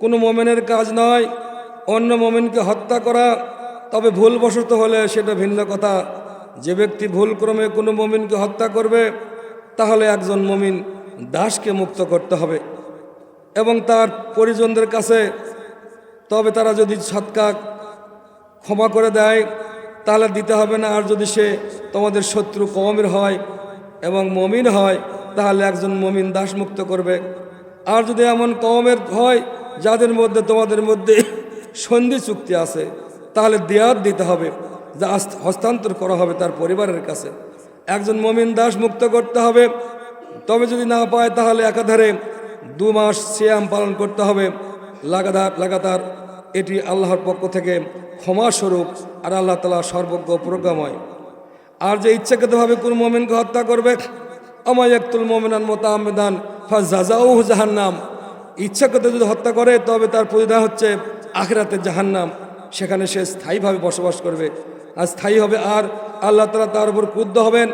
কোনো মোমেনের কাজ নয়, অন্য মোমেনকে হত্যা করা, তবে ভুলবশত হলে সেটা ভিন্ন কথা। যে ব্যক্তি ভুলক্রমে কোনো মমিনকে হত্যা করবে, তাহলে একজন মমিন দাসকে মুক্ত করতে হবে এবং তার পরিজনদের কাছে, তবে তারা যদি সৎকা ক্ষমা করে দেয়, তাহলে দিতে হবে না। আর যদি সে তোমাদের শত্রু কমের হয় এবং মমিন হয়, তাহলে একজন মমিন দাস মুক্ত করবে। আর যদি এমন কমের হয় যাদের মধ্যে, তোমাদের মধ্যে সন্ধি চুক্তি আছে, তাহলে দেয়াত দিতে হবে, যা হস্তান্তর করা হবে তার পরিবারের কাছে। একজন মমিন দাস মুক্ত করতে হবে, তবে যদি না পায়, তাহলে একাধারে দু মাস সিয়াম পালন করতে হবে। লাগাতার লাগাতার এটি আল্লাহর পক্ষ থেকে ক্ষমাস্বরূপ আর আল্লাহ তালা সর্বজ্ঞ প্রজ্ঞাময়। আর যে ইচ্ছাকৃতভাবে কোন মোমেনকে হত্যা করবে আমায় একতুল মোমেনান মতো আমেদান ফাজাউ জাহান্নাম। ইচ্ছাকৃত যদি হত্যা করে, তবে তার প্রতিদান হচ্ছে আখরাতে জাহান্নাম। সেখানে সে স্থায়ীভাবে বসবাস করবে। আর স্থায়ী হবে আর আল্লাহ তালা তার উপর ক্রুদ্ধ হবেন।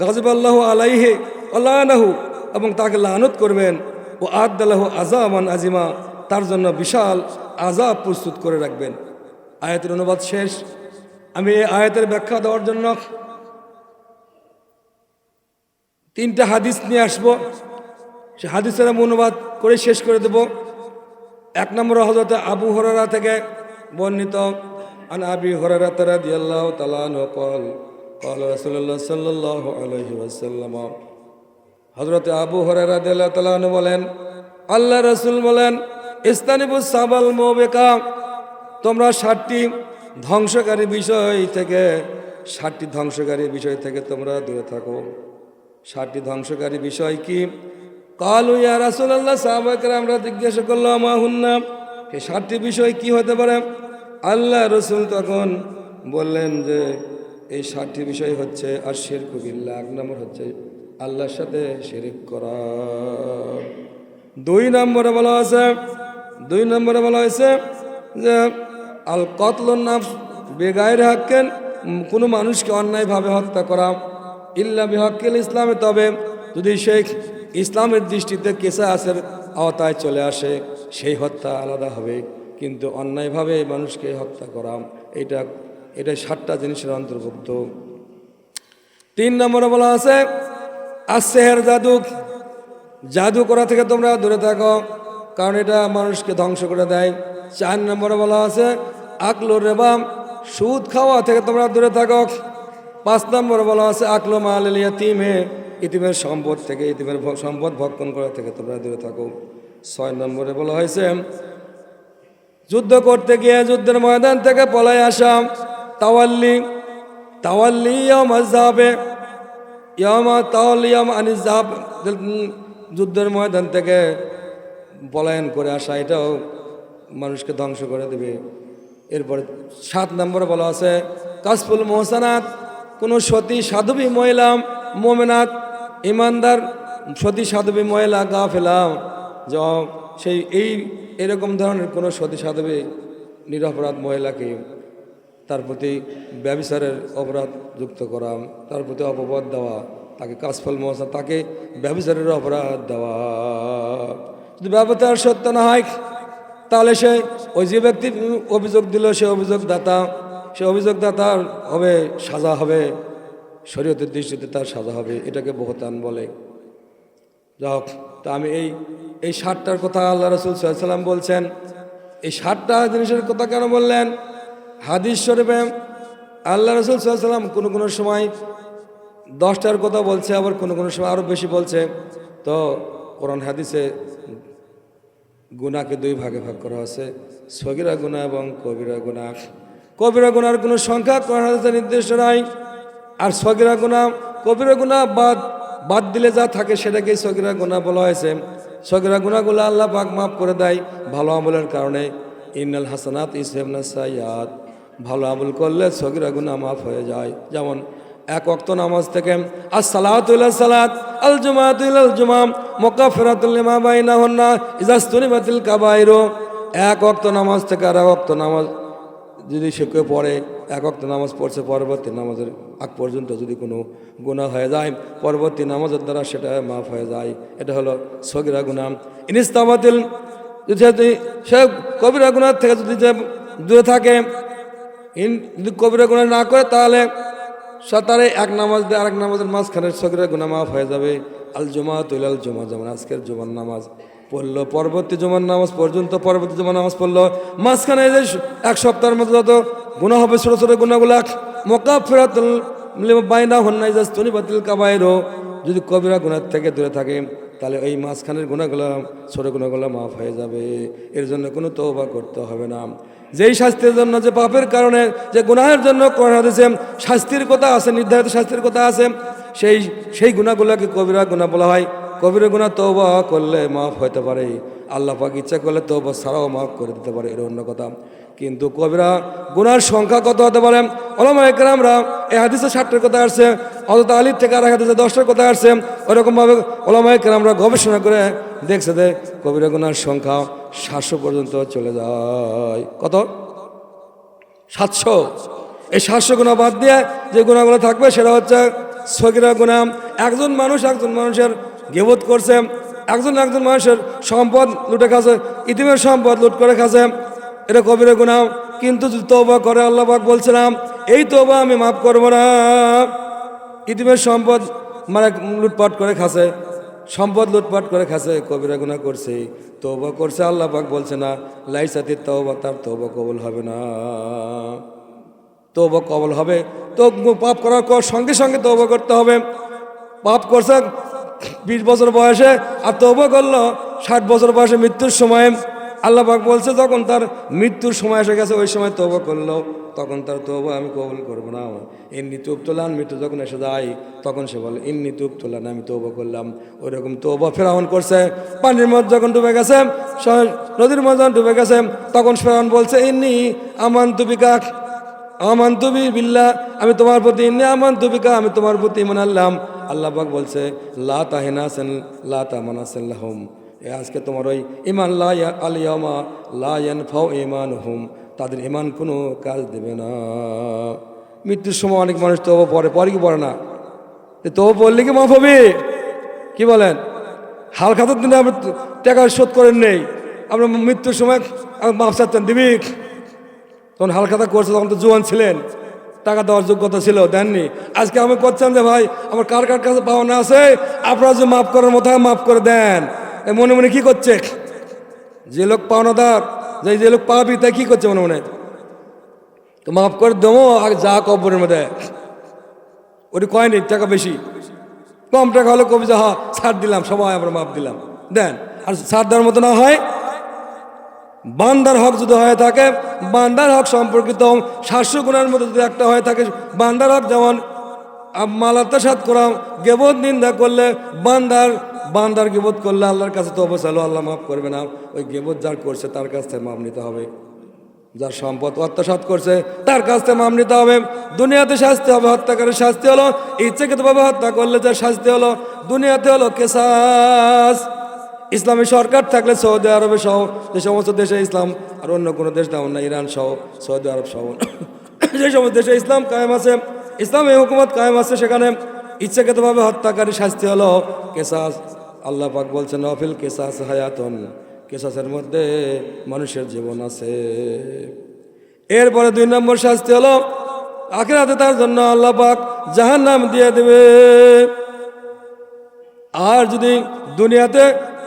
গাজবাল্লাহ আলাইহে আল্লাহনাহু এবং তাকে লানত করবেন। ও আদাল্লাহ আজামান আজিমা তার জন্য বিশাল আজাব প্রস্তুত করে রাখবেন। আয়াতের অনুবাদ শেষ। আমি এই আয়াতের ব্যাখ্যা দেওয়ার জন্য তিনটা হাদিস নিয়ে আসব। সে হাদিসের অনুবাদ করে শেষ করে দেব। এক নম্বর হজরত আবু হরারা থেকে বর্ণিত, আন আবি হরারা তারা দিয়াল্লাহ তালান কল সাল্লাহ হজরত আবু হরারা দিয়াল্লাহ তালান বলেন আল্লাহ রসুল বলেন ইস্তানিবুস সাবাল মোবেকা, তোমরা ষাটটি ধ্বংসকারী বিষয় থেকে, ষাটটি ধ্বংসকারী বিষয় থেকে তোমরা দূরে থাকো। ষাটটি ধ্বংসকারী বিষয় কি? কালু ইয়া রাসুলাল্লাহ সাহাবাকরা আমরা জিজ্ঞাসা করল আমা হুন্না? এই ষাটটি বিষয় কি হতে পারে? আল্লাহ রসুল তখন বললেন যে, এই ষাটটি বিষয় হচ্ছে আর শের কবিল্লা এক নম্বর হচ্ছে আল্লাহর সাথে শেরিক করা। দুই নম্বরে বলা আছে দুই নম্বরে বলা হয়েছে যে আল কতল নাফস বেগায়ের হাক্কেন, কোনো মানুষকে অন্যায়ভাবে হত্যা করা। ইল্লা বিহক্কেল ইসলামে তবে যদি সেই ইসলামের দৃষ্টিতে কেসাসের আওতায় চলে আসে, সেই হত্যা আলাদা হবে। কিন্তু অন্যায়ভাবে মানুষকে হত্যা করা, এটা এটা সাতটা জিনিসের অন্তর্ভুক্ত। তিন নম্বরে বলা আছে আসেহের জাদু জাদু করা থেকে তোমরা দূরে থাকো, কারণ এটা মানুষকে ধ্বংস করে দেয়। চার নম্বরে বলা আছে আকলো রেবাম সুদ খাওয়া থেকে তোমরা দূরে থাকো। পাঁচ নম্বরে বলা আছে, আকলো মাল ইতিমে ইতিমের সম্পদ থেকে, ইতিমের সম্পদ ভক্ষণ করা থেকে তোমরা দূরে থাকো। ছয় নম্বরে বলা হয়েছে, যুদ্ধ করতে গিয়ে যুদ্ধের ময়দান থেকে পলায় আসা তাওয়াল্লি তাওয়াল্লি ইয়ামা তাওয়াল ইয়াম আনিজাব যুদ্ধের ময়দান থেকে পলায়ন করে আসা, এটাও মানুষকে ধ্বংস করে দেবে। এরপরে সাত নম্বরে বলা আছে, কাসফুল মোহসানাত, কোনো সতী সাধবী মহিলা, মোমেনাত ইমানদার সতী সাধবে মহিলা গা ফেলাম য সেই এই এরকম ধরনের কোনো সতী সাধবী নিরপরাধ মহিলাকে তার প্রতি ব্যবসারের অপরাধ যুক্ত করা, তার প্রতি অপবাদ দেওয়া, তাকে কাজফল মশা তাকে ব্যবসারের অপরাধ দেওয়া। যদি ব্যবসার সত্য না হয়, তাহলে সে ওই যে ব্যক্তি অভিযোগ দিল, সে অভিযোগদাতা, সে অভিযোগদাতার হবে, সাজা হবে। শরীয়তের দৃষ্টিতে তার সাজা হবে, এটাকে বহতান বলে। যাক তা আমি এই এই ষাটটার কথা আল্লাহ রসুল সাল্লাম বলছেন। এই ষাটটা জিনিসের কথা কেন বললেন? হাদিস শরীফে আল্লাহ রসুল সাল্লাম কোনো কোনো সময় দশটার কথা বলছে, আবার কোনো কোনো সময় আরও বেশি বলছে। তো কোরআন হাদিসে গুণাকে দুই ভাগে ভাগ করা হয়েছে, সগিরা গুণা এবং কবিরা গুণা কবিরা গুণার কোনো সংখ্যা কোরআন হাদিসে নির্দিষ্ট নাই। আর সগিরা গুণা কবিরা গুণা বাদ বাদ দিলে যা থাকে সেটাকেই সগিরা গুণা বলা হয়েছে। সগিরা গুণাগুলো আল্লাহ পাক মাফ করে দেয় ভালো আমলের কারণে। ইন্নাল হাসানাত ইসেমনা সাইয়াদ ভালো আমল করলে সগিরা গুণা মাফ হয়ে যায়। যেমন এক অক্ত নামাজ থেকে সালাত, আল বাতিল কাবাইরো এক অক্ত নামাজ থেকে আর এক অক্ত নামাজ যদি সে কেউ পড়ে, এক অক্ত নামাজ পড়ছে, পরবর্তী নামাজের আগ পর্যন্ত যদি কোনো গুণা হয়ে যায়, পরবর্তী নামাজের দ্বারা সেটা মাফ হয়ে যায়। এটা হলো সগিরা গুনাম ইনিস্তাবাতিল যদি সে- কবিরা গুণার থেকে যদি যে দূরে থাকে যদি কবিরা গুণা না করে, তাহলে সে তার এক নামাজ দিয়ে আরেক নামাজের মাঝখানে সগিরা গুণা মাফ হয়ে যাবে। আল জমা তুল আল জমা যেমন আজকের জমার নামাজ। পড়ল, পরবর্তী জমার নামাজ পর্যন্ত, পরবর্তী জমার নামাজ পড়ল। মাঝখানে যে এক সপ্তাহের মধ্যে যত গুণা হবে, ছোটো ছোটো গুণাগুলা মক্কা ফেরাত বাইনা হন্যাই যাস্তনি বাতিল কাবাইরও। যদি কবিরা গুণার থেকে দূরে থাকে, তাহলে এই মাঝখানের গুণাগুলো ছোটো গুণাগুলো মাফ হয়ে যাবে। এর জন্য কোনো তৌবা করতে হবে না। যেই শাস্তির জন্য, যে পাপের কারণে, যে গুনাহের জন্য হাদিসে শাস্তির কথা আছে, নির্ধারিত শাস্তির কথা আছে, সেই সেই গুণাগুলোকে কবিরা গুণা বলা হয়। কবিরা গুণা তৌবা করলে মাফ হতে পারে। আল্লাহ পাক ইচ্ছা করলে তৌবা ছাড়াও মাফ করে দিতে পারে এর অন্য কথা। কিন্তু কবিরা গুনার সংখ্যা কত হতে পারে? ওলামা একরামরা এই হাদিসে ষাটটার কথা আসছে অযথা আলির থেকে আর হাদিসে দশটার কথা আসছে। ওরকমভাবে ওলামা একরামরা গবেষণা করে দেখছে যে কবিরা গুনার সংখ্যা সাতশো পর্যন্ত চলে যায়। কত? সাতশো। এই সাতশো গুণা বাদ দিয়ে যে গুণাগুলো থাকবে সেটা হচ্ছে সগিরা গুণা। একজন মানুষ একজন মানুষের গেবোধ করছে। একজন একজন মানুষের সম্পদ লুটে খাচ্ছে, ইতিমের সম্পদ লুট করে খাচ্ছে। এটা কবিরা গুণা কিন্তু তৌবা করে, আল্লাহ পাক বলছিলাম এই তৌবা আমি মাফ করব না। ইতিমের সম্পদ মানে লুটপাট করে খাচ্ছে, সম্পদ লুটপাট করে খাচ্ছে, কবিরা গুণা করছে তৌবা করছে। আল্লাহ পাক বলছে না লাইসাতি তৌবা তার তৌবা কবল হবে না। তৌবা কবল হবে। তো পাপ করার সঙ্গে সঙ্গে তৌবা করতে হবে। পাপ করছে বিশ বছর বয়সে আর তৌবা করল, ষাট বছর বয়সে মৃত্যুর সময় আল্লাহ পাক বলছে, যখন তার মৃত্যুর সময় এসে গেছে, ওই সময় তৌবা করল। তখন তার তৌবা আমি কবল করব না। এমনি তুপ তোলান মৃত্যু যখন এসে যায়, তখন সে বলে এমনি তুপ তোলান আমি তৌবা করলাম। ওই রকম তৌবা ফেরাউন করছে। পানির মধ্যে যখন ডুবে গেছে নদীর মধ্যে যখন ডুবে গেছে, তখন ফেরাউন বলছে এমনি আমান তুবিকা আমান তুবি বিল্লা আমি তোমার প্রতি, ইন্নি আমান তুবিকা আমি তোমার প্রতি আল্লাম আল্লাহ পাক বলছে, লা তাহিনা সেন লা তামানা সেল্লাহম এ আজকে তোমার ওই ইমান লা আলিয়ামা লা ফাও ইমান হুম তাদের ইমান কোনো কাজ দেবে না। মৃত্যুর সময় অনেক মানুষ তবু পড়ে, পরে কি পড়ে না? তো পড়লে কি মাফ হবে? কি বলেন? হাল খাতার দিনে আমরা টাকা শোধ করেন নেই আপনার মৃত্যুর সময় মাফ চাচ্ছেন দিবি তখন হালখাতা করছে, তখন তো জোয়ান ছিলেন। টাকা দেওয়ার যোগ্যতা ছিল, দেননি। আজকে আমি করছেন যে, ভাই, আমার কার কার কাছে পাওনা আছে? আপনারা যে মাফ করার মতো মাফ করে দেন। মনে মনে কি করছে? যে লোক পাওনা পাওনাদার, যে যে লোক পাবি, তাই কি করছে মনে মনে? তো মাফ করে দেবো, আর যা কবরের মধ্যে। ওটি কয়নি? টাকা বেশি। কম টাকা হলে কবি যা হা ছাড় দিলাম, সবাই আমরা মাপ দিলাম। দেন, আর ছাড় দেওয়ার মতো না হয় বান্দার হক যদি হয়ে থাকে, বান্দার হক সম্পর্কিত সাতশো গুণের মধ্যে যদি একটা হয়ে থাকে, বান্দার হক যেমন মালাত্তা সাত করা গেবোধ নিন্দা করলে বান্দার বান্দার গেবোধ করলে আল্লাহর কাছে তো অবশ্যই আল্লাহ মাফ করবে না ওই গেবোধ যার করছে, তার কাছ থেকে মাপ নিতে হবে। যার সম্পদ আত্মসাত করছে, তার কাছ থেকে মাম নিতে হবে। দুনিয়াতে শাস্তি হবে, হত্যাকারীর শাস্তি হলো, ইচ্ছাকৃতভাবে হত্যা করলে যার শাস্তি হলো, দুনিয়াতে হলো কেসাস। ইসলামী সরকার থাকলে সৌদি আরবে সহ যে সমস্ত দেশে ইসলাম আর অন্য কোনো দেশ তেমন না ইরান সহ, সৌদি আরব সহ। যে সমস্ত দেশে ইসলাম কায়েম আছে, ইসলামী হুকুমত কায়েম আছে, সেখানে ইচ্ছাকৃতভাবে হত্যাকারী শাস্তি হলো কেসাস। আল্লাহ পাক বলছেন নফিল কেসাস হায়াতন, কেসাসের মধ্যে মানুষের জীবন আছে। এরপরে দুই নম্বর শাস্তি হলো, আখেরাতে তার জন্য আল্লাহ পাক জাহান নাম দিয়ে দেবে। আর যদি দুনিয়াতে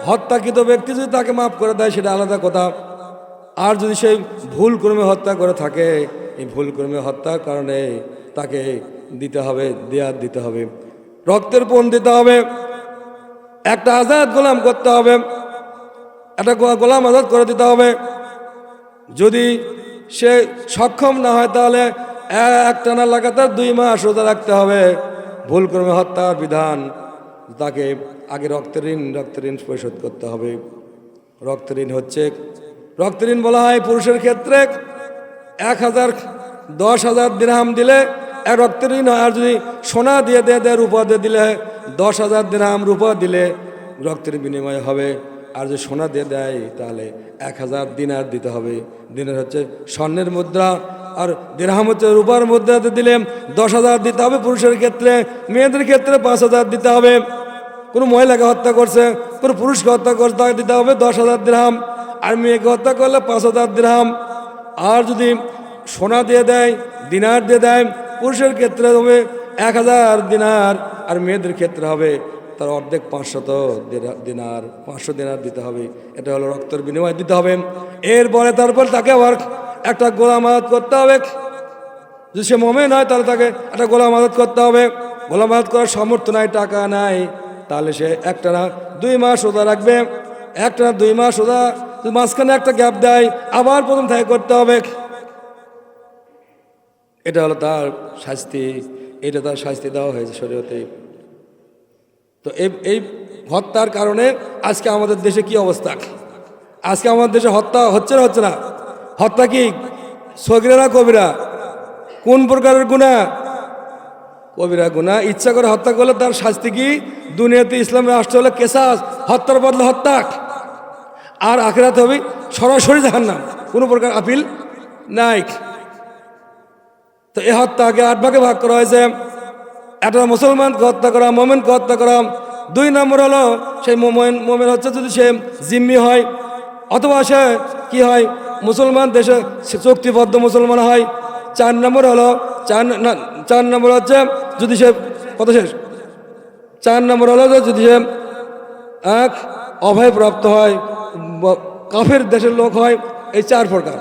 হত্যাকৃত ব্যক্তি যদি তাকে মাফ করে দেয়, সেটা আলাদা কথা। আর যদি সেই ভুল ক্রমে হত্যা করে থাকে, এই ভুল ক্রমে হত্যার কারণে তাকে দিতে হবে দেয়ার দিতে হবে। রক্তের পণ দিতে হবে, একটা আজাদ গোলাম করতে হবে, একটা গোলাম আজাদ করে দিতে হবে। যদি সে সক্ষম না হয়, তাহলে একটানা লাগাতার দুই মাস রোজা রাখতে হবে। ভুলক্রমে হত্যার বিধান তাকে আগে রক্তের ঋণ রক্তের ঋণ পরিশোধ করতে হবে। রক্তের ঋণ হচ্ছে, রক্তের ঋণ বলা হয় পুরুষের ক্ষেত্রে এক হাজার, দশ হাজার দিরহাম দিলে এক রক্তের ঋণ হয়, আর যদি সোনা দিয়ে দিয়ে, দেয় রূপা দিয়ে দিলে দশ হাজার দিরহাম রূপা দিলে রক্তের বিনিময় হবে। আর যদি সোনা দিয়ে দেয়, তাহলে এক হাজার দিনার দিতে হবে। দিনের হচ্ছে স্বর্ণের মুদ্রা, আর দিরহাম হচ্ছে রূপার মুদ্রা দিলে দশ হাজার দিতে হবে পুরুষের ক্ষেত্রে, মেয়েদের ক্ষেত্রে পাঁচ হাজার দিতে হবে। কোনো মহিলাকে হত্যা করছে, কোনো পুরুষকে হত্যা করছে, তাকে দিতে হবে দশ হাজার দিরহাম আর মেয়েকে হত্যা করলে পাঁচ হাজার দিরহাম আর যদি সোনা দিয়ে দেয়, দিনার দিয়ে দেয়, পুরুষের ক্ষেত্রে হবে এক হাজার দিনার, আর মেয়েদের ক্ষেত্রে হবে তার অর্ধেক পাঁচশত দিনা- দিনার পাঁচশো দিনার দিতে হবে। এটা হলো রক্তের বিনিময় দিতে হবে। এরপরে তারপর তাকে আবার একটা গোলাম আদাত করতে হবে। যদি সে মমে নয় তাহলে তাকে একটা গোলাম আদাত করতে হবে। গোলাম আদাত করার সামর্থ্য নাই, টাকা নাই। তাহলে সে একটা না দুই মাস ওদা রাখবে, একটা না দুই মাস ওদা মাঝখানে একটা গ্যাপ দেয়, আবার প্রথম থেকে করতে হবে। এটা হলো তার শাস্তি, এটা তার শাস্তি দেওয়া হয়েছে শরীয়তে। তো এই এই হত্যার কারণে আজকে আমাদের দেশে কি অবস্থা? আজকে আমাদের দেশে হত্যা হচ্ছে না হচ্ছে না? হত্যা কি? সগিরা না কবিরা? কোন প্রকারের গুণা কবিরা গুণা ইচ্ছা করে হত্যা করলে তার শাস্তি কি? দুনিয়াতে ইসলামের রাষ্ট্র হলে কেসাস হত্যার বদলে হত্যা। আর আখেরাতে হবে সরাসরি জাহান্নাম। কোনো প্রকার আপিল নাই। তো এই হত্যাকে আট ভাগে ভাগ করা হয়েছে। একটা মুসলমানকে হত্যা করা, মোমেনকে হত্যা করা। দুই নম্বর হলো, সেই মোমেন মোমেন হচ্ছে যদি সে জিম্মি হয়, অথবা সে কি হয়? মুসলমান দেশে চুক্তিবদ্ধ মুসলমান হয়। চার নম্বর হলো চার চার নম্বর হচ্ছে যদি সে, কত শেষ? চার নম্বর হলো যদি সে এক অভয়প্রাপ্ত হয় কাফের দেশের লোক হয়, এই চার প্রকার।